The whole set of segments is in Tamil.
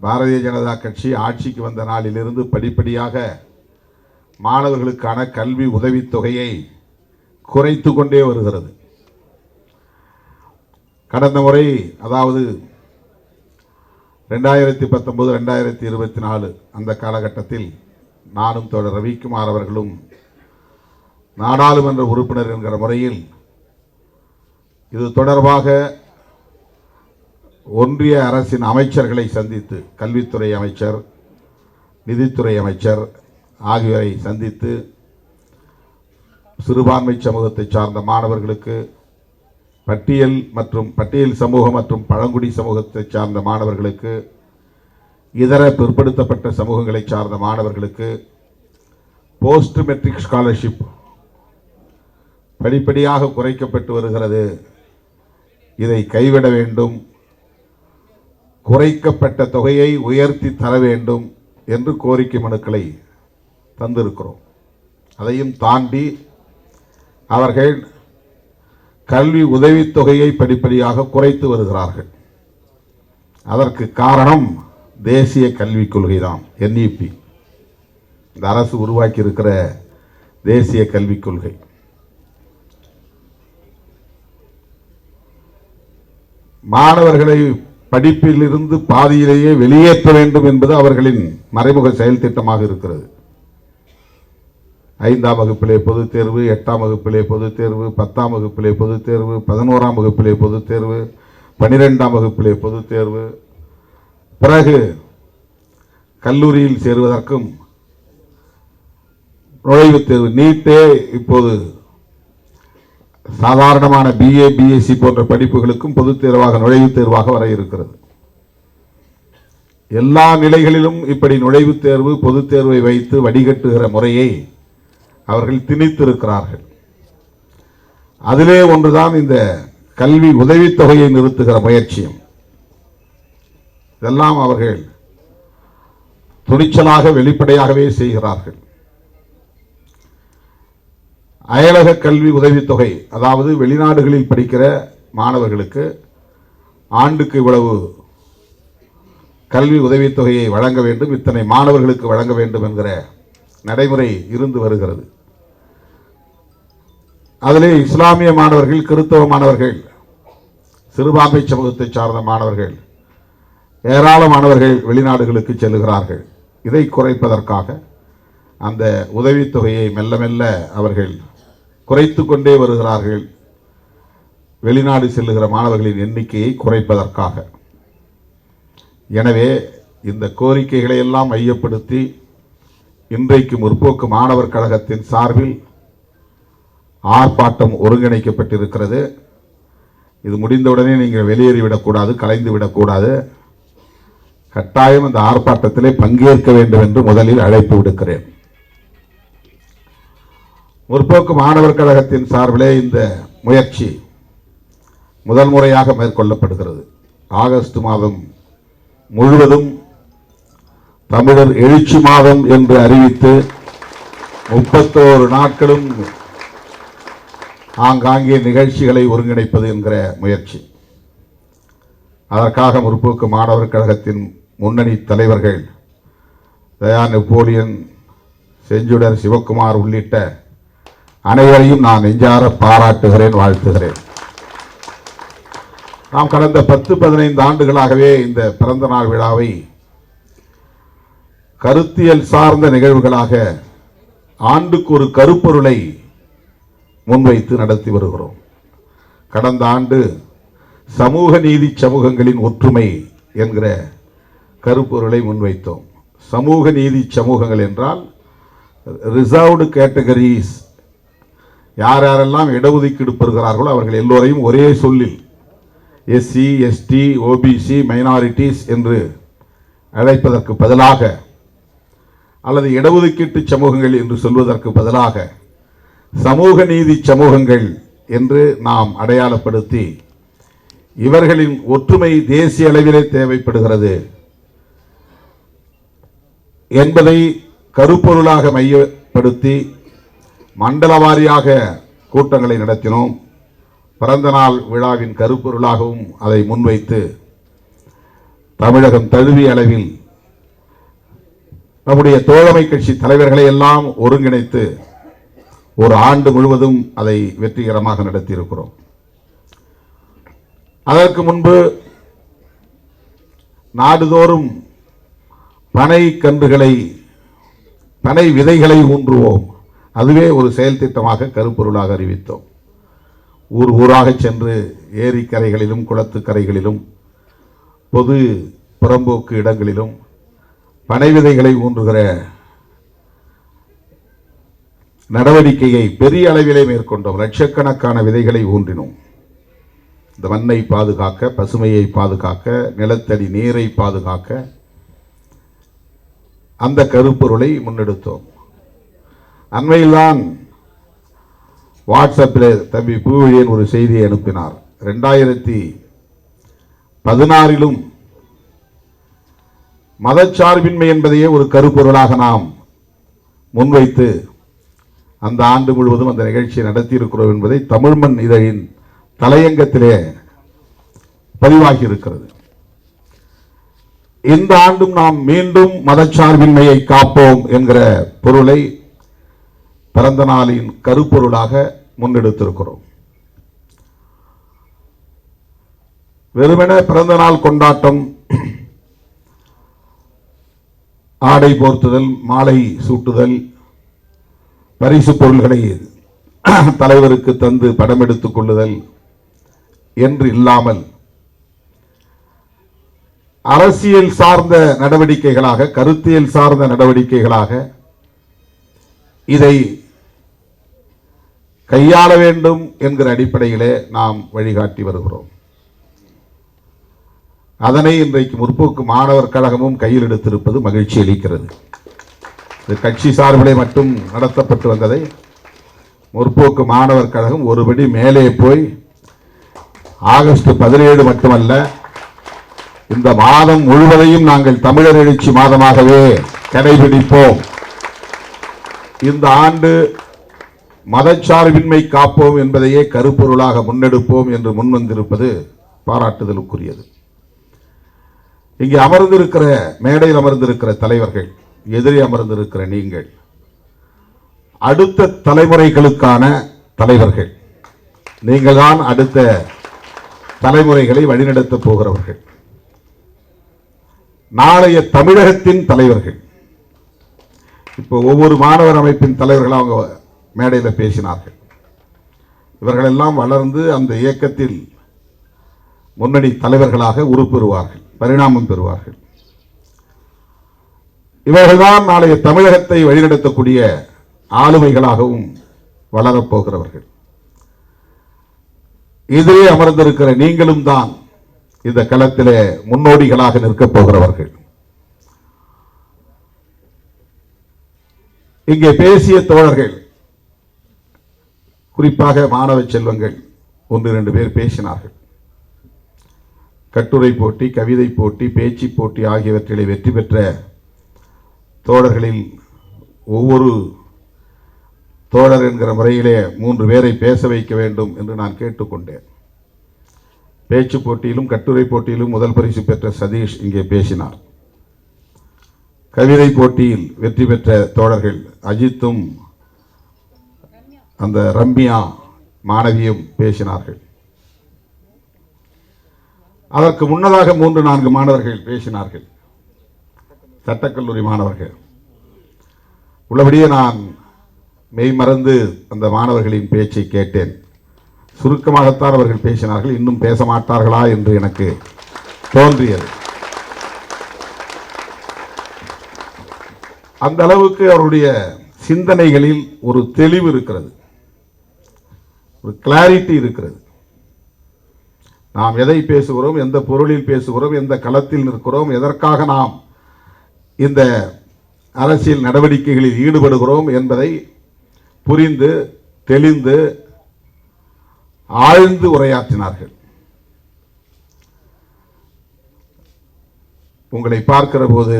பாரதிய ஜனதா கட்சி ஆட்சிக்கு வந்த நாளிலிருந்து படிப்படியாக மாணவர்களுக்கான கல்வி உதவித்தொகையை குறைத்து கொண்டே வருகிறது. கடந்த முறை அதாவது ரெண்டாயிரத்தி பத்தொம்போது ரெண்டாயிரத்தி இருபத்தி நாலு அந்த காலகட்டத்தில் நானும் தோழர் ரவிக்குமார் அவர்களும் நாடாளுமன்ற உறுப்பினர் என்கிற முறையில் இது தொடர்பாக ஒன்றிய அரசின் அமைச்சர்களை சந்தித்து கல்வித்துறை அமைச்சர் நிதித்துறை அமைச்சர் ஆகியோரை சந்தித்து சிறுபான்மை சமூகத்தை சார்ந்த மாணவர்களுக்கு பட்டியல் மற்றும் பட்டியல் சமூகம் மற்றும் பழங்குடி சமூகத்தை சார்ந்த மாணவர்களுக்கு இதர பிற்படுத்தப்பட்ட சமூகங்களை சார்ந்த மாணவர்களுக்கு போஸ்ட் மெட்ரிக் ஸ்காலர்ஷிப் படிப்படியாக குறைக்கப்பட்டு வருகிறது. இதை கைவிட வேண்டும். குறைக்கப்பட்ட தொகையை உயர்த்தி தர வேண்டும் என்று கோரிக்கை மனுக்களை தந்திருக்கிறோம். அதையும் தாண்டி அவர்கள் கல்வி உதவித்தொகையை படிப்படியாக குறைத்து வருகிறார்கள். அதற்கு காரணம் தேசிய கல்விக் கொள்கைதான் என்இபி இந்த அரசு உருவாக்கி இருக்கிற தேசிய கல்விக் கொள்கை. மாணவர்களை படிப்பிலிருந்து பாதியிலேயே வெளியேற்ற வேண்டும் என்பது அவர்களின் மறைமுக செயல் திட்டமாக இருக்கிறது. ஐந்தாம் வகுப்பிலே பொதுத் தேர்வு எட்டாம் வகுப்பிலே பொதுத் தேர்வு பத்தாம் வகுப்பிலே பொதுத் தேர்வு பதினோராம் வகுப்பிலே பொதுத் தேர்வு பனிரெண்டாம் வகுப்பிலே பொதுத் தேர்வு. பிறகு கல்லூரியில் சேருவதற்கும் நுழைவுத் தேர்வு நீட்டே இப்போது சாதாரணமான பிஏ பிஎஸ்சி போன்ற படிப்புகளுக்கும் பொதுத் தேர்வாக நுழைவுத் தேர்வாக வர இருக்கிறது. எல்லா நிலைகளிலும் இப்படி நுழைவுத் தேர்வு பொதுத் தேர்வை வைத்து வடிகட்டுகிற முறையை அவர்கள் திணித்திருக்கிறார்கள். அதிலே ஒன்றுதான் இந்த கல்வி உதவித்தொகையை நிறுத்துகிற முயற்சியும். இதெல்லாம் அவர்கள் துணிச்சலாக வெளிப்படையாகவே செய்கிறார்கள். அயலக கல்வி உதவித்தொகை அதாவது வெளிநாடுகளில் படிக்கிற மாணவர்களுக்கு ஆண்டுக்கு இவ்வளவு கல்வி உதவித்தொகையை வழங்க வேண்டும் இத்தனை மாணவர்களுக்கு வழங்க வேண்டும் என்கிற நடைமுறை இருந்து வருகிறது. அதிலே இஸ்லாமிய மாணவர்கள் கிறித்தவ மாணவர்கள் சிறுபான்மை சமூகத்தை சார்ந்த மாணவர்கள் ஏராளமானவர்கள் வெளிநாடுகளுக்கு செல்லுகிறார்கள். இதை குறைப்பதற்காக அந்த உதவித்தொகையை மெல்ல மெல்ல அவர்கள் குறைத்து கொண்டே வருகிறார்கள். வெளிநாடு செல்லுகிற மாணவர்களின் எண்ணிக்கையை குறைப்பதற்காக. எனவே இந்த கோரிக்கைகளை எல்லாம் மையப்படுத்தி இன்றைக்கு முற்போக்கு மாணவர் கழகத்தின் சார்பில் ஆர்ப்பாட்டம் ஒருங்கிணைக்கப்பட்டிருக்கிறது. இது முடிந்தவுடனே நீங்கள் வெளியேறிவிடக்கூடாது கலைந்து விடக்கூடாது. கட்டாயம் அந்த ஆர்ப்பாட்டத்திலே பங்கேற்க வேண்டும் என்று முதலில் அழைப்பு விடுக்கிறேன். முற்போக்கு மாணவர் கழகத்தின் சார்பிலே இந்த முயற்சி முதல் முறையாக மேற்கொள்ளப்படுகிறது. ஆகஸ்ட் மாதம் முழுவதும் தமிழர் எழுச்சி மாதம் என்று அறிவித்து முப்பத்தோரு நாட்களும் ஆங்காங்கே நிகழ்ச்சிகளை ஒருங்கிணைப்பது என்கிற முயற்சி. அதற்காக முற்போக்கு மாணவர் கழகத்தின் முன்னணி தலைவர்கள் தயா நெப்போலியன் செஞ்சுடர் சிவக்குமார் உள்ளிட்ட அனைவரையும் நான் நெஞ்சார பாராட்டுகிறேன் வாழ்த்துகிறேன். நாம் கடந்த பத்து பதினைந்து ஆண்டுகளாகவே இந்த பிறந்த நாள் விழாவை கருத்தியல் சார்ந்த நிகழ்வுகளாக ஆண்டுக்கு ஒரு கருப்பொருளை முன்வைத்து நடத்தி வருகிறோம். கடந்த ஆண்டு சமூக நீதி சமூகங்களின் ஒற்றுமை என்கிற கருப்பொருளை முன்வைத்தோம். சமூக நீதி சமூகங்கள் என்றால் ரிசர்வ்டு கேட்டகரிஸ் யார் யாரெல்லாம் இடஒதுக்கீடு பெறுகிறார்களோ அவர்கள் எல்லோரையும் ஒரே சொல்லில் எஸ்சி எஸ்டி ஓபிசி மைனாரிட்டிஸ் என்று அழைப்பதற்கு பதிலாக அல்லது இடஒதுக்கீட்டு சமூகங்கள் என்று சொல்வதற்கு பதிலாக சமூக நீதி சமூகங்கள் என்று நாம் அடையாளப்படுத்தி இவர்களின் ஒற்றுமை தேசிய அளவிலே தேவைப்படுகிறது என்பதை கருப்பொருளாக மையப்படுத்தி மண்டல வாரியாக கூட்டங்களை நடத்தினோம். பிறந்த நாள் விழாவின் கருப்பொருளாகவும் அதை முன்வைத்து தமிழகம் தழுவிய அளவில் நம்முடைய தோழமை கட்சி தலைவர்களை எல்லாம் ஒருங்கிணைத்து ஒரு ஆண்டு முழுவதும் அதை வெற்றிகரமாக நடத்தியிருக்கிறோம். அதற்கு முன்பு நாடுதோறும் பனை கன்றுகளை பனை விதைகளை ஊன்றுவோம். அதுவே ஒரு செயல் திட்டமாக கருப்பொருளாக அறிவித்தோம். ஊர் ஊராக சென்று ஏரிக்கரைகளிலும் குளத்துக்கரைகளிலும் பொது புறம்போக்கு இடங்களிலும் பனை விதைகளை ஊன்றுகிற நடவடிக்கையை பெரிய அளவிலே மேற்கொண்டோம். லட்சக்கணக்கான விதைகளை ஊன்றினோம். இந்த மண்ணை பாதுகாக்க பசுமையை பாதுகாக்க நிலத்தடி நீரை பாதுகாக்க அந்த கருப்பொருளை முன்னெடுத்தோம். அண்மையில்தான் வாட்ஸ்அப்பில் தம்பி பூவழியன் ஒரு செய்தியை அனுப்பினார். ரெண்டாயிரத்தி பதினாறிலும் மதச்சார்பின்மை என்பதையே ஒரு கருப்பொருளாக நாம் முன்வைத்து அந்த ஆண்டு முழுவதும் அந்த நிகழ்ச்சியை நடத்தியிருக்கிறோம் என்பதை தமிழ்மண் இதழின் தலையங்கத்திலே பதிவாகி இருக்கிறது இந்த ஆண்டும் நாம் மீண்டும் மதச்சார்பின்மையை காப்போம் என்கிற பொருளை பிறந்த நாளின் கருப்பொருளாக முன்னெடுத்திருக்கிறோம். வெறுமென பிறந்த நாள் கொண்டாட்டம் ஆடை போர்த்துதல் மாலை சூட்டுதல் பரிசு பொருள்களை தலைவருக்கு தந்து படம் எடுத்துக் கொள்ளுதல் என்று இல்லாமல் அரசியல் சார்ந்த நடவடிக்கைகளாக கருத்தியல் சார்ந்த நடவடிக்கைகளாக இதை கையாள வேண்டும் என்கிற அடிப்படையிலே நாம் வழிகாட்டி வருகிறோம். அதனை இன்றைக்கு முற்போக்கு மாணவர் கழகமும் கையில் எடுத்திருப்பது மகிழ்ச்சி அளிக்கிறது. இது கட்சி சார்பிலே மட்டும் நடத்தப்பட்டு வந்ததை முற்போக்கு மாணவர் கழகம் ஒருபடி மேலே போய் ஆகஸ்ட் பதினேழு மட்டுமல்ல இந்த மாதம் முழுவதையும் நாங்கள் தமிழர் எழுச்சி மாதமாகவே கடைபிடிப்போம். இந்த ஆண்டு மதச்சார்பின்மை காப்போம் என்பதையே கருப்பொருளாக முன்னெடுப்போம் என்று முன்வந்திருப்பது பாராட்டுதலுக்குரியது. இங்கே அமர்ந்திருக்கிற மேடையில் அமர்ந்திருக்கிற தலைவர்கள் எதிரே அமர்ந்திருக்கிற நீங்கள் அடுத்த தலைமுறைகளுக்கான தலைவர்கள் நீங்கள் தான் அடுத்த தலைமுறைகளை வழிநடத்தப் போகிறவர்கள். நாளைய தமிழகத்தின் தலைவர்கள் இப்போ ஒவ்வொரு மாணவர் அமைப்பின் தலைவர்கள் அவங்க மேடையில் பேசினார்கள். இவர்களெல்லாம் வளர்ந்து அந்த இயக்கத்தில் முன்னணி தலைவர்களாக உருப்பெறுவார்கள் பரிணாமம் பெறுவார்கள். இவர்கள்தான் நாளைய தமிழகத்தை வழிநடத்தக்கூடிய ஆளுமைகளாகவும் வளரப்போகிறவர்கள் இதிலே அமர்ந்திருக்கிற நீங்களும் தான் இந்த களத்திலே முன்னோடிகளாக நிற்கப் போகிறவர்கள். இங்கே பேசிய தோழர்கள் குறிப்பாக மாணவ செல்வங்கள் ஒன்று ரெண்டு பேர் பேசினார்கள். கட்டுரை போட்டி கவிதை போட்டி பேச்சு போட்டி ஆகியவற்றிலே வெற்றி பெற்ற தோழர்களில் ஒவ்வொரு தோழர் என்கிற முறையிலே மூன்று பேரை பேச வைக்க வேண்டும் என்று நான் கேட்டுக்கொண்டேன். பேச்சு போட்டியிலும் கட்டுரை போட்டியிலும் முதல் பரிசு பெற்ற சதீஷ் இங்கே பேசினார். கவிதை போட்டியில் வெற்றி பெற்ற தோழர்கள் அஜித்தும் அந்த ரம்யா மாணவியும் பேசினார்கள். அதற்கு முன்னதாக மூன்று நான்கு மாணவர்கள் பேசினார்கள். சட்டக்கல்லூரி மாணவர்கள். உள்ளபடியே நான் மெய் மறந்து அந்த மாணவர்களின் பேச்சை கேட்டேன். சுருக்கமாகத்தான் அவர்கள் பேசினார்கள். இன்னும் பேச மாட்டார்களா என்று எனக்கு தோன்றியது. அந்த அளவுக்கு அவருடைய சிந்தனைகளில் ஒரு தெளிவு இருக்கிறது. ஒரு கிளாரிட்டி இருக்கிறது. நாம் எதை பேசுகிறோம் எந்த பொருளில் பேசுகிறோம் எந்த களத்தில் நிற்கிறோம் எதற்காக நாம் இந்த அரசியல் நடவடிக்கைகளில் ஈடுபடுகிறோம் என்பதை புரிந்து தெளிந்து ஆழ்ந்து உரையாற்றினார்கள். உங்களை பார்க்கிற போது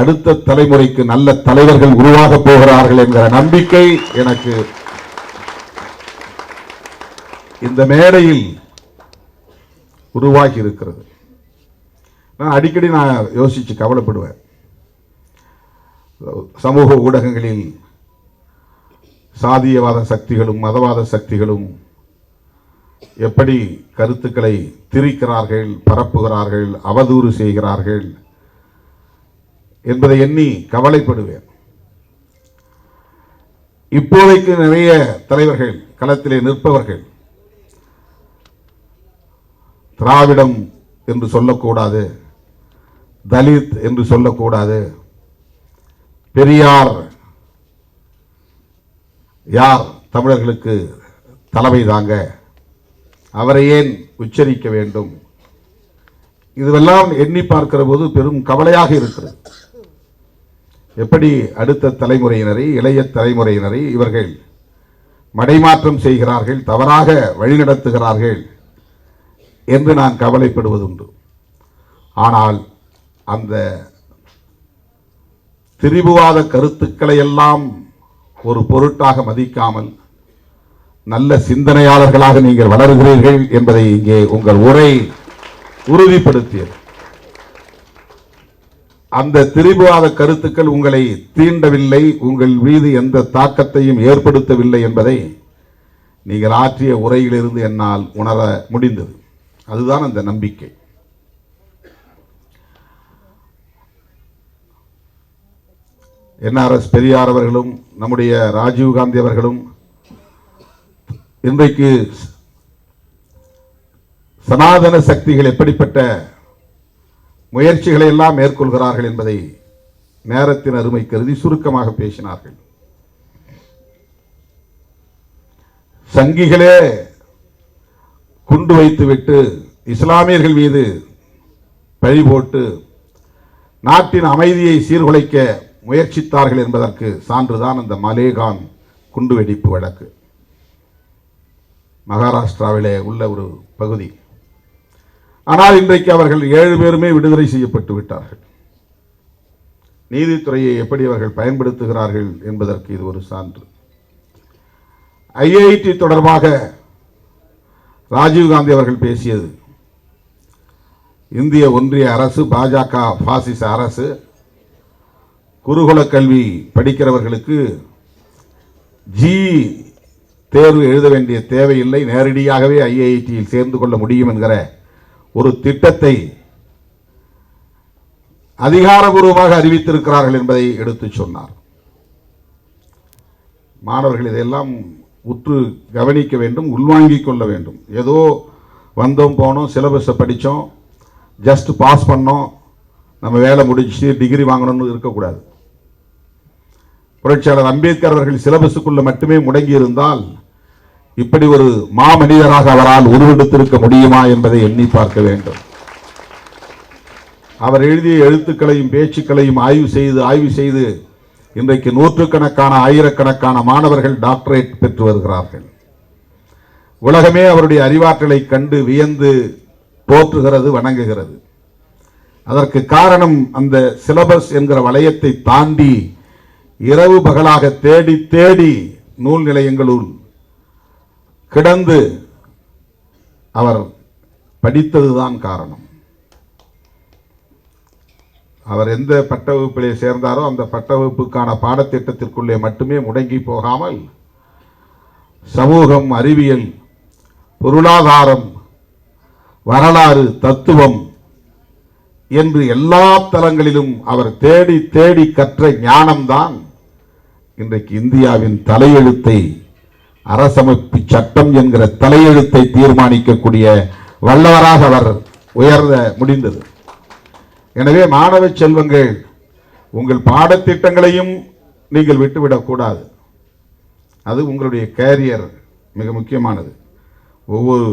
அடுத்த தலைமுறைக்கு நல்ல தலைவர்கள் உருவாக போகிறார்கள் என்கிற நம்பிக்கை எனக்கு இந்த மேடையில் உருவாகி இருக்கிறது நான் அடிக்கடி நான் யோசித்து கவலைப்படுவேன். சமூக ஊடகங்களில் சாதியவாத சக்திகளும் மதவாத சக்திகளும் எப்படி கருத்துக்களை திரிக்கிறார்கள் பரப்புகிறார்கள் அவதூறு செய்கிறார்கள் என்பதை எண்ணி கவலைப்படுவேன். இப்போதைக்கு நிறைய தலைவர்கள் களத்திலே நிற்பவர்கள் திராவிடம் என்று சொல்லக்கூடாது தலித் என்று சொல்லக்கூடாது. பெரியார் யார் தமிழர்களுக்கு தலைமை தாங்க? அவரை ஏன் உச்சரிக்க வேண்டும்? இதுவெல்லாம் எண்ணி பார்க்கிற போது பெரும் கவலையாக இருக்கிறது. எப்படி அடுத்த தலைமுறையினரை இளைய தலைமுறையினரை இவர்கள் மடைமாற்றம் செய்கிறார்கள் தவறாக வழிநடத்துகிறார்கள் என்று நான் கவலைப்படுவதுண்டு ஆனால் அந்த திரிபுவாத கருத்துக்களை எல்லாம் ஒரு பொருட்டாக மதிக்காமல் நல்ல சிந்தனையாளர்களாக நீங்கள் வளர்கிறீர்கள் என்பதை இங்கே உங்கள் உரை உறுதிப்படுத்தியது. அந்த திரிபுவாத கருத்துக்கள் உங்களை தீண்டவில்லை உங்கள் மீது எந்த தாக்கத்தையும் ஏற்படுத்தவில்லை என்பதை நீங்கள் ஆற்றிய உரையிலிருந்து என்னால் உணர முடிந்தது. அதுதான் அந்த நம்பிக்கை. என்ஆர்எஸ் பெரியார் அவர்களும் நம்முடைய ராஜீவ் காந்தி அவர்களும் இன்றைக்கு சனாதன சக்திகள் எப்படிப்பட்ட முயற்சிகளை எல்லாம் மேற்கொள்கிறார்கள் என்பதை நேரத்தின் அருமை கருதி சுருக்கமாக பேசினார்கள். சங்கிகளே குண்டு வைத்துவிட்டு இஸ்லாமியர்கள் மீது பழி போட்டு நாட்டின் அமைதியை சீர்குலைக்க முயற்சித்தார்கள் என்பதற்கு சான்றுதான் அந்த மலேகான் குண்டுவெடிப்பு வழக்கு. மகாராஷ்டிராவிலே உள்ள ஒரு பகுதி. ஆனால் இன்றைக்கு அவர்கள் ஏழு பேருமே விடுதலை செய்யப்பட்டு விட்டார்கள். நீதித்துறையை எப்படி அவர்கள் பயன்படுத்துகிறார்கள் என்பதற்கு இது ஒரு சான்று. ஐஐடி தொடர்பாக ராஜீவ்காந்தி அவர்கள் பேசியது. இந்திய ஒன்றிய அரசு பாஜக பாசிச அரசு குருகுல கல்வி படிக்கிறவர்களுக்கு ஜி தேர்வு எழுத வேண்டிய தேவையில்லை. நேரடியாகவே ஐஐடியில் சேர்ந்து கொள்ள முடியும் என்கிற ஒரு திட்டத்தை அதிகாரபூர்வமாக அறிவித்திருக்கிறார்கள் என்பதை எடுத்துச் சொன்னார். மாணவர்கள் இதையெல்லாம் உற்று கவனிக்க வேண்டும் உள்வாங்கிக் கொள்ள வேண்டும். ஏதோ வந்தோம் போனோம் சிலபஸை படித்தோம் ஜஸ்ட் பாஸ் பண்ணோம் நம்ம வேலை முடிச்சு டிகிரி வாங்கணும்னு இருக்கக்கூடாது. புரட்சியாளர் அம்பேத்கர் அவர்கள் சிலபஸுக்குள்ளே மட்டுமே முடங்கி இருந்தால் இப்படி ஒரு மாமனிதராக அவரால் உருவெடுத்திருக்க முடியுமா என்பதை எண்ணி பார்க்க வேண்டும். அவர் எழுதிய எழுத்துக்களையும் பேச்சுக்களையும் ஆய்வு செய்து ஆய்வு செய்து இன்றைக்கு நூற்றுக்கணக்கான ஆயிரக்கணக்கான மாணவர்கள் டாக்டரேட் பெற்று வருகிறார்கள். உலகமே அவருடைய அறிவாற்றலை கண்டு வியந்து போற்றுகிறது வணங்குகிறது. அதற்கு காரணம் அந்த சிலபஸ் என்கிற வளையத்தை தாண்டி இரவு பகலாக தேடி தேடி நூல் நிலையங்களுள் கிடந்து அவர் படித்ததுதான் காரணம். அவர் எந்த பட்ட வகுப்பிலே சேர்ந்தாரோ அந்த பட்ட வகுப்புக்கான பாடத்திட்டத்திற்குள்ளே மட்டுமே முடங்கி போகாமல் சமூகம் அறிவியல் பொருளாதாரம் வரலாறு தத்துவம் என்று எல்லா தலங்களிலும் அவர் தேடி தேடி கற்ற ஞானம்தான் இன்றைக்கு இந்தியாவின் தலையெழுத்தை அரசமைப்பு சட்டம் என்கிற தலையெழுத்தை தீர்மானிக்கக்கூடிய வல்லவராக அவர் உயர்ந்த முடிந்தது. எனவே மாணவ செல்வங்கள் உங்கள் பாடத்திட்டங்களையும் நீங்கள் விட்டுவிடக்கூடாது அது உங்களுடைய கேரியர் மிக முக்கியமானது. ஒவ்வொரு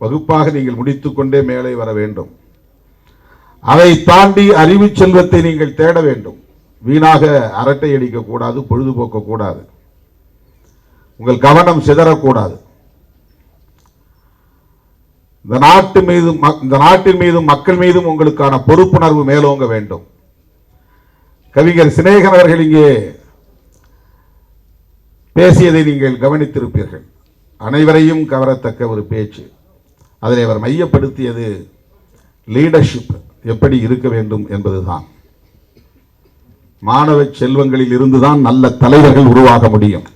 வகுப்பாக நீங்கள் முடித்துக்கொண்டே மேலே வர வேண்டும். அதை தாண்டி அறிவு செல்வத்தை நீங்கள் தேட வேண்டும். வீணாக அரட்டை அடிக்கக்கூடாது பொழுதுபோக்கக்கூடாது உங்கள் கவனம் சிதறக்கூடாது இந்த நாட்டு மீதும் இந்த நாட்டின் மீதும் மக்கள் மீதும் உங்களுக்கான பொறுப்புணர்வு மேலோங்க வேண்டும். கவிஞர் சிநேகன் அவர்கள் இங்கே பேசியதை நீங்கள் கவனித்திருப்பீர்கள். அனைவரையும் கவரத்தக்க ஒரு பேச்சு. அதில் அவர் மையப்படுத்தியது லீடர்ஷிப் எப்படி இருக்க வேண்டும் என்பதுதான். மாணவ செல்வங்களில் இருந்துதான் நல்ல தலைவர்கள் உருவாக முடியும்.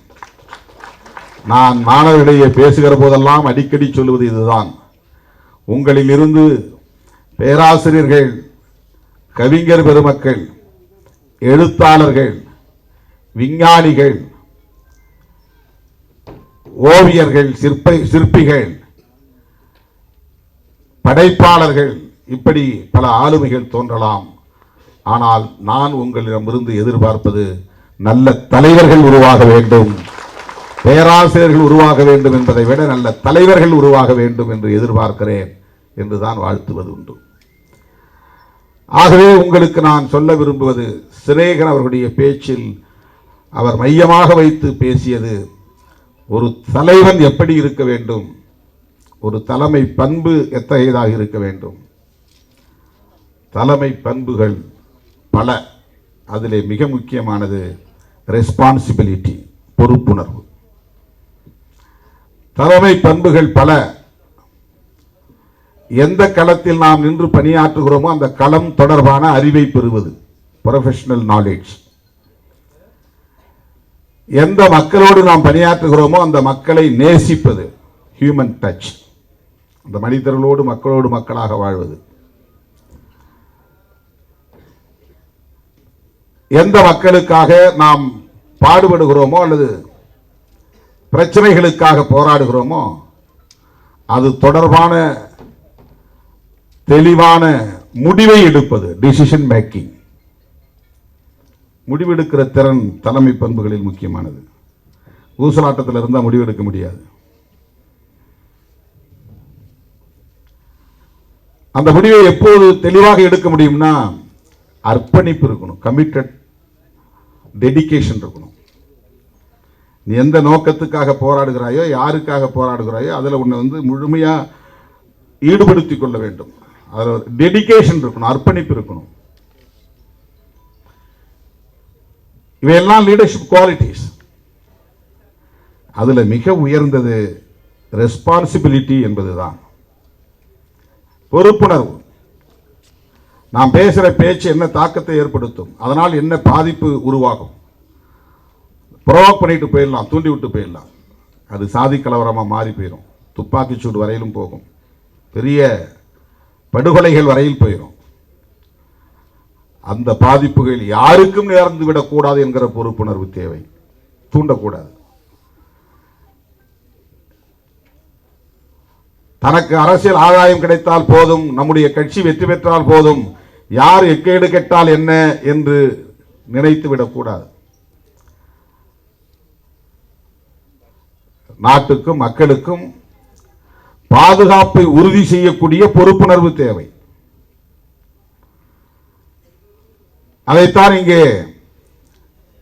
நான் மாணவர்களிடையே பேசுகிற போதெல்லாம் அடிக்கடி சொல்வது இதுதான். உங்களிலிருந்து பேராசிரியர்கள் கவிஞர் பெருமக்கள் எழுத்தாளர்கள் விஞ்ஞானிகள் ஓவியர்கள் சிற்ப சிற்பிகள் படைப்பாளர்கள் இப்படி பல ஆளுமைகள் தோன்றலாம். ஆனால் நான் உங்களிடமிருந்து எதிர்பார்ப்பது நல்ல தலைவர்கள் உருவாக வேண்டும். பேராசிரியர்கள் உருவாக வேண்டும் என்பதை விட நல்ல தலைவர்கள் உருவாக வேண்டும் என்று எதிர்பார்க்கிறேன். என்றுதான் வாழ்த்துவது உண்டு. ஆகவே உங்களுக்கு நான் சொல்ல விரும்புவது சிரேகன் அவர்களுடைய பேச்சில் அவர் மையமாக வைத்து பேசியது ஒரு தலைவன் எப்படி இருக்க வேண்டும் ஒரு தலைமை பண்பு எத்தகையதாக இருக்க வேண்டும். தலைமை பண்புகள் பல. அதிலே மிக முக்கியமானது ரெஸ்பான்சிபிலிட்டி பொறுப்புணர்வு. தலைமை பண்புகள் பல. எந்த களத்தில் நாம் நின்று பணியாற்றுகிறோமோ அந்த களம் தொடர்பான அறிவை பெறுவது. ப்ரொஃபஷனல் நாலேஜ் எந்த மக்களோடு நாம் பணியாற்றுகிறோமோ அந்த மக்களை நேசிப்பது. ஹியூமன் டச் அந்த மனிதர்களோடு மக்களோடு மக்களாக வாழ்வது. எந்த மக்களுக்காக நாம் பாடுபடுகிறோமோ அல்லது பிரச்சனைகளுக்காக போராடுகிறோமோ அது தொடர்பான தெளிவான முடிவை எடுப்பது டிசிஷன் மேக்கிங் முடிவெடுக்கிற திறன் தலைமை பண்புகளில் முக்கியமானது. ஊசலாட்டத்தில் இருந்தால் முடிவெடுக்க முடியாது. அந்த முடிவை எப்போது தெளிவாக எடுக்க முடியும்னா அர்ப்பணிப்பு இருக்கணும் கமிட்டட் டெடிகேஷன் இருக்கணும். நீ எந்த நோக்கத்துக்காக போராடுகிறாயோ யாருக்காக போராடுகிறாயோ அதில் உன்னை வந்து முழுமையாக ஈடுபடுத்திக் கொள்ள வேண்டும். அதில் டெடிகேஷன் இருக்கணும் அர்ப்பணிப்பு இருக்கணும். இவையெல்லாம் லீடர்ஷிப் குவாலிட்டிஸ் அதில் மிக உயர்ந்தது ரெஸ்பான்சிபிலிட்டி என்பது தான் பொறுப்புணர்வு. நாம் பேசுகிற பேச்சு என்ன தாக்கத்தை ஏற்படுத்தும் அதனால் என்ன பாதிப்பு உருவாகும். ப்ரோவோக் பண்ணிட்டு போயிடலாம் தூண்டி விட்டு போயிடலாம். அது சாதி கலவரமாக மாறி போயிடும் துப்பாக்கி சூடு வரையிலும் போகும். பெரிய படுகொலைகள் வரையில் போயிடும் அந்த பாதிப்புகள் யாருக்கும் நேர்ந்து விடக்கூடாது என்கிற பொறுப்புணர்வு தேவை. தூண்டக்கூடாது. தனக்கு அரசியல் ஆதாயம் கிடைத்தால் போதும் நம்முடைய கட்சி வெற்றி பெற்றால் போதும் யார் எக்கேடு கெட்டால் என்ன என்று நினைத்து விடக்கூடாது. நாட்டுக்கும் மக்களுக்கும் பாதுகாப்பை உறுதி செய்யக்கூடிய பொறுப்புணர்வு தேவை. அதைத்தான் இங்கே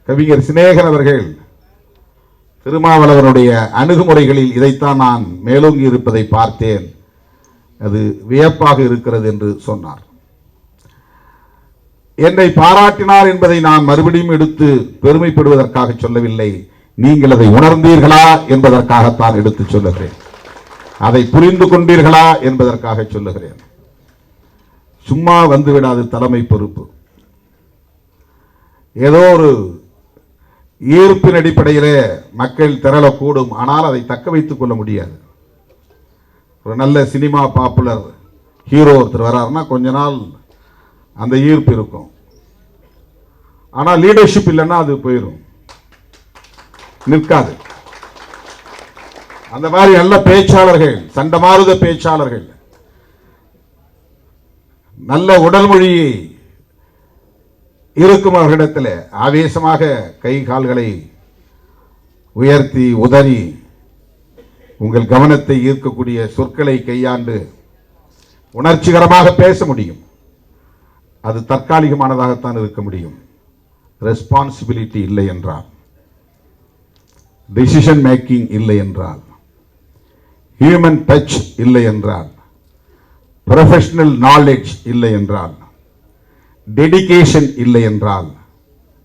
கவிஞர் சிநேகன் அவர்கள் திருமாவளவனுடைய அணுகுமுறைகளில் இதைத்தான் நான் மேலோங்கி இருப்பதை பார்த்தேன். அது வியப்பாக இருக்கிறது என்று சொன்னார். என்னை பாராட்டினார் என்பதை நான் மறுபடியும் எடுத்து பெருமைப்படுவதற்காக சொல்லவில்லை. நீங்கள் அதை உணர்ந்தீர்களா என்பதற்காகத்தான் எடுத்து சொல்லுகிறேன். அதை புரிந்து கொண்டீர்களா என்பதற்காக சொல்லுகிறேன். சும்மா வந்து விடாது தலைமை பொறுப்பு. ஏதோ ஒரு ஈர்ப்பின் அடிப்படையிலே மக்கள் திரளக்கூடும் ஆனால் அதை தக்க வைத்துக் கொள்ள முடியாது. ஒரு நல்ல சினிமா பாப்புலர் ஹீரோ ஒருத்தர் வராருன்னா கொஞ்ச நாள் அந்த ஈர்ப்பு இருக்கும். ஆனால் லீடர்ஷிப் இல்லைன்னா அது போயிடும் நிற்காது. அந்த மாதிரி நல்ல பேச்சாளர்கள் சண்டமாருத பேச்சாளர்கள். நல்ல உடல் மொழியை இருக்கும் அவர்களிடத்தில் ஆவேசமாக கை கால்களை உயர்த்தி உதறி உங்கள் கவனத்தை ஈர்க்கக்கூடிய சொற்களை கையாண்டு உணர்ச்சிகரமாக பேச முடியும். அது தற்காலிகமானதாகத்தான் இருக்க முடியும். ரெஸ்பான்சிபிலிட்டி இல்லை என்றால். டிசிஷன் மேக்கிங் இல்லை என்றால். ஹியூமன் டச் இல்லை என்றால் ப்ரொஃபஷனல் நாலேஜ் இல்லை என்றால் டெடிகேஷன் இல்லை என்றால்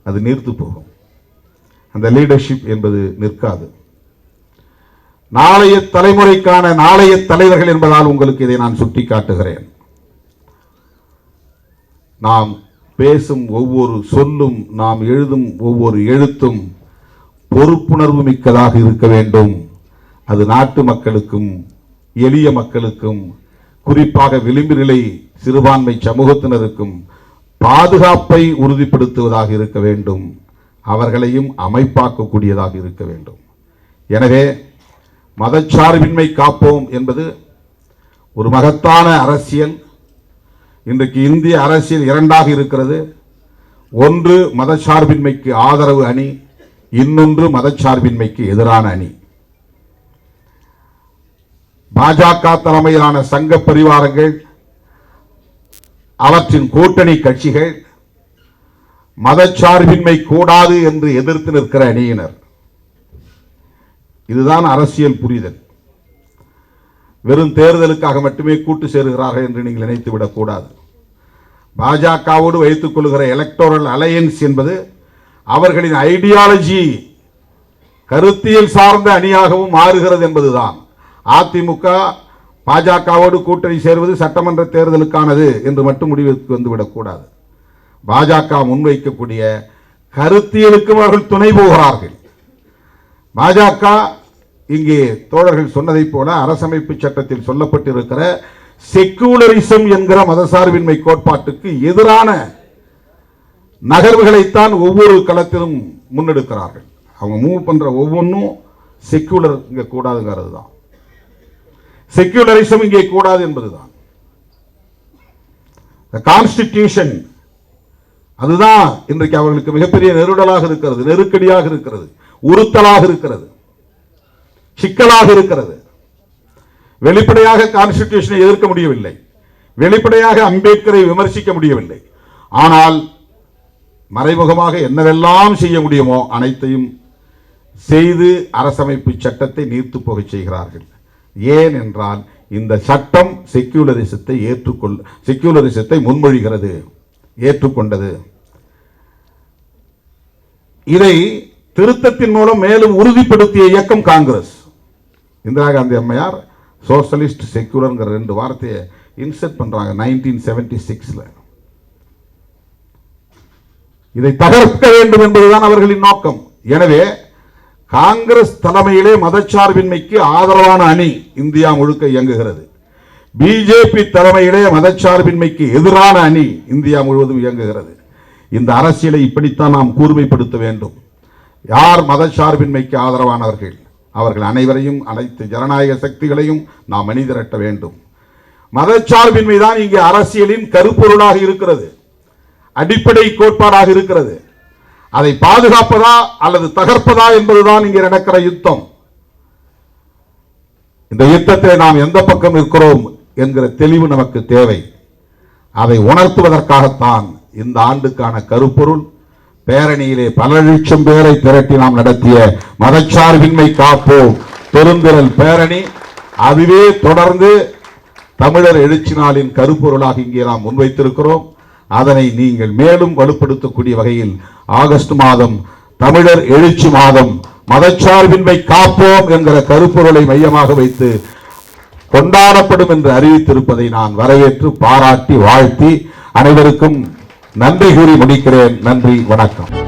அது நிறுத்து போகும். அந்த லீடர்ஷிப் என்பது நிற்காது. நாளைய தலைமுறைக்கான நாளைய தலைவர்கள் என்பதால் உங்களுக்கு இதை நான் சுட்டி காட்டுகிறேன் நாம் பேசும் ஒவ்வொரு சொல்லும் நாம் எழுதும் ஒவ்வொரு எழுத்தும் பொறுப்புணர்வு மிக்கதாக இருக்க வேண்டும். அது நாட்டு மக்களுக்கும் எளிய மக்களுக்கும் குறிப்பாக விளிம்பு நிலை சிறுபான்மை சமூகத்தினருக்கும் பாதுகாப்பை உறுதிப்படுத்துவதாக இருக்க வேண்டும். அவர்களையும் அமைப்பாக்கக்கூடியதாக இருக்க வேண்டும். எனவே மதச்சார்பின்மை காப்போம் என்பது ஒரு மகத்தான அரசியல். இன்றைக்கு இந்திய அரசியல் இரண்டாக இருக்கிறது. ஒன்று மதச்சார்பின்மைக்கு ஆதரவு அணி இன்னொன்று மதச்சார்பின்மைக்கு எதிரான அணி. பாஜக தலைமையிலான சங்க பரிவாரங்கள் அவற்றின் கூட்டணி கட்சிகள் மதச்சார்பின்மை கூடாது என்று எதிர்த்து நிற்கிற அணியினர். இதுதான் அரசியல் புரிதல். வெறும் தேர்தலுக்காக மட்டுமே கூட்டு சேருகிறார்கள் என்று நீங்கள் நினைத்து விடக்கூடாது. பாஜகவோடு வைத்துக் கொள்கிற எலக்டோரல் அலையன்ஸ் என்பது அவர்களின் ஐடியாலஜி கருத்தியல் சார்ந்த அணியாகவும் மாறுகிறது என்பதுதான். அதிமுக பாஜகவோடு கூட்டணி சேர்வது சட்டமன்ற தேர்தலுக்கானது என்று மட்டும் முடிவுக்கு வந்துவிடக்கூடாது பாஜக முன்வைக்கக்கூடிய கருத்தியலுக்கும் அவர்கள் துணை போகிறார்கள். பாஜக இங்கே தோழர்கள் சொன்னதைப் போல அரசமைப்பு சட்டத்தில் சொல்லப்பட்டிருக்கிற செக்குலரிசம் என்கிற மதசார்பின்மை கோட்பாட்டுக்கு எதிரான நகர்வுகளைத்தான் ஒவ்வொரு களத்திலும் முன்னெடுக்கிறார்கள். அவங்க மூவ் பண்ணுற ஒவ்வொன்றும் செக்குலர் இங்கே கூடாதுங்கிறது தான் செக்யூலரிசம் இங்கே கூடாது என்பதுதான். கான்ஸ்டிடியூஷன் அதுதான் இன்றைக்கு அவர்களுக்கு மிகப்பெரிய நெருடலாக இருக்கிறது நெருக்கடியாக இருக்கிறது உறுத்தலாக இருக்கிறது சிக்கலாக இருக்கிறது. வெளிப்படையாக கான்ஸ்டிடியூஷனை எதிர்க்க முடியவில்லை. வெளிப்படையாக அம்பேத்கரை விமர்சிக்க முடியவில்லை. ஆனால் மறைமுகமாக என்னவெல்லாம் செய்ய முடியுமோ அனைத்தையும் செய்து அரசமைப்பு சட்டத்தை நீர்த்து போகச் செய்கிறார்கள். ஏன் என்றால் இந்த சட்டம் செக்யூலரிசத்தை ஏற்றுக்கொள் செக்யூலரிசத்தை முன்மொழிகிறது ஏற்றுக்கொண்டது. இதை திருத்தத்தின் மூலம் மேலும் உறுதிப்படுத்திய இயக்கம் காங்கிரஸ். இந்திரா காந்தி அம்மையார் சோசலிஸ்ட் செக்யூலர்ங்கிற ரெண்டு வார்த்தையை இன்செர்ட் பண்றாங்க நைன்டீன் செவன்டி சிக்ஸில் இதை தகர்க்க வேண்டும் என்பதுதான் அவர்களின் நோக்கம். எனவே காங்கிரஸ் தலைமையிலே மதச்சார்பின்மைக்கு ஆதரவான அணி இந்தியா முழுக்க இயங்குகிறது. பிஜேபி தலைமையிலே மதச்சார்பின்மைக்கு எதிரான அணி இந்தியா முழுவதும் இயங்குகிறது. இந்த அரசியலை இப்படித்தான் நாம் கூர்மைப்படுத்த வேண்டும். யார் மதச்சார்பின்மைக்கு ஆதரவானவர்கள்? அவர்கள் அனைவரையும் அனைத்து ஜனநாயக சக்திகளையும் நாம் அணிதிரட்ட வேண்டும். மதச்சார்பின்மை தான் இங்கே அரசியலின் கருப்பொருளாக இருக்கிறது. அடிப்படை கோட்பாடாக இருக்கிறது. அதை பாதுகாப்பதா அல்லது தகர்ப்பதா என்பதுதான் இங்கே நடக்கிற யுத்தம். இந்த யுத்தத்தில் நாம் எந்த பக்கம் இருக்கிறோம் என்கிற தெளிவு நமக்கு தேவை. அதை உணர்த்துவதற்காகத்தான் இந்த ஆண்டுக்கான கருப்பொருள் பேரணியிலே பல லட்சம் பேரை திரட்டி நாம் நடத்திய மதச்சார்பின்மை காப்போம் பெருந்திரல் பேரணி. அதுவே தொடர்ந்து தமிழர் எழுச்சி நாளின் கருப்பொருளாக இங்கே நாம் முன்வைத்திருக்கிறோம். அதனை நீங்கள் மேலும் வலுப்படுத்தக்கூடிய வகையில் ஆகஸ்ட் மாதம் தமிழர் எழுச்சி மாதம் மதச்சார்பின்மை காப்போம் என்கிற கருப்பொருளை மையமாக வைத்து கொண்டாடப்படும் என்று அறிவித்திருப்பதை நான் வரவேற்று பாராட்டி வாழ்த்தி அனைவருக்கும் நன்றி கூறி முடிக்கிறேன். நன்றி வணக்கம்.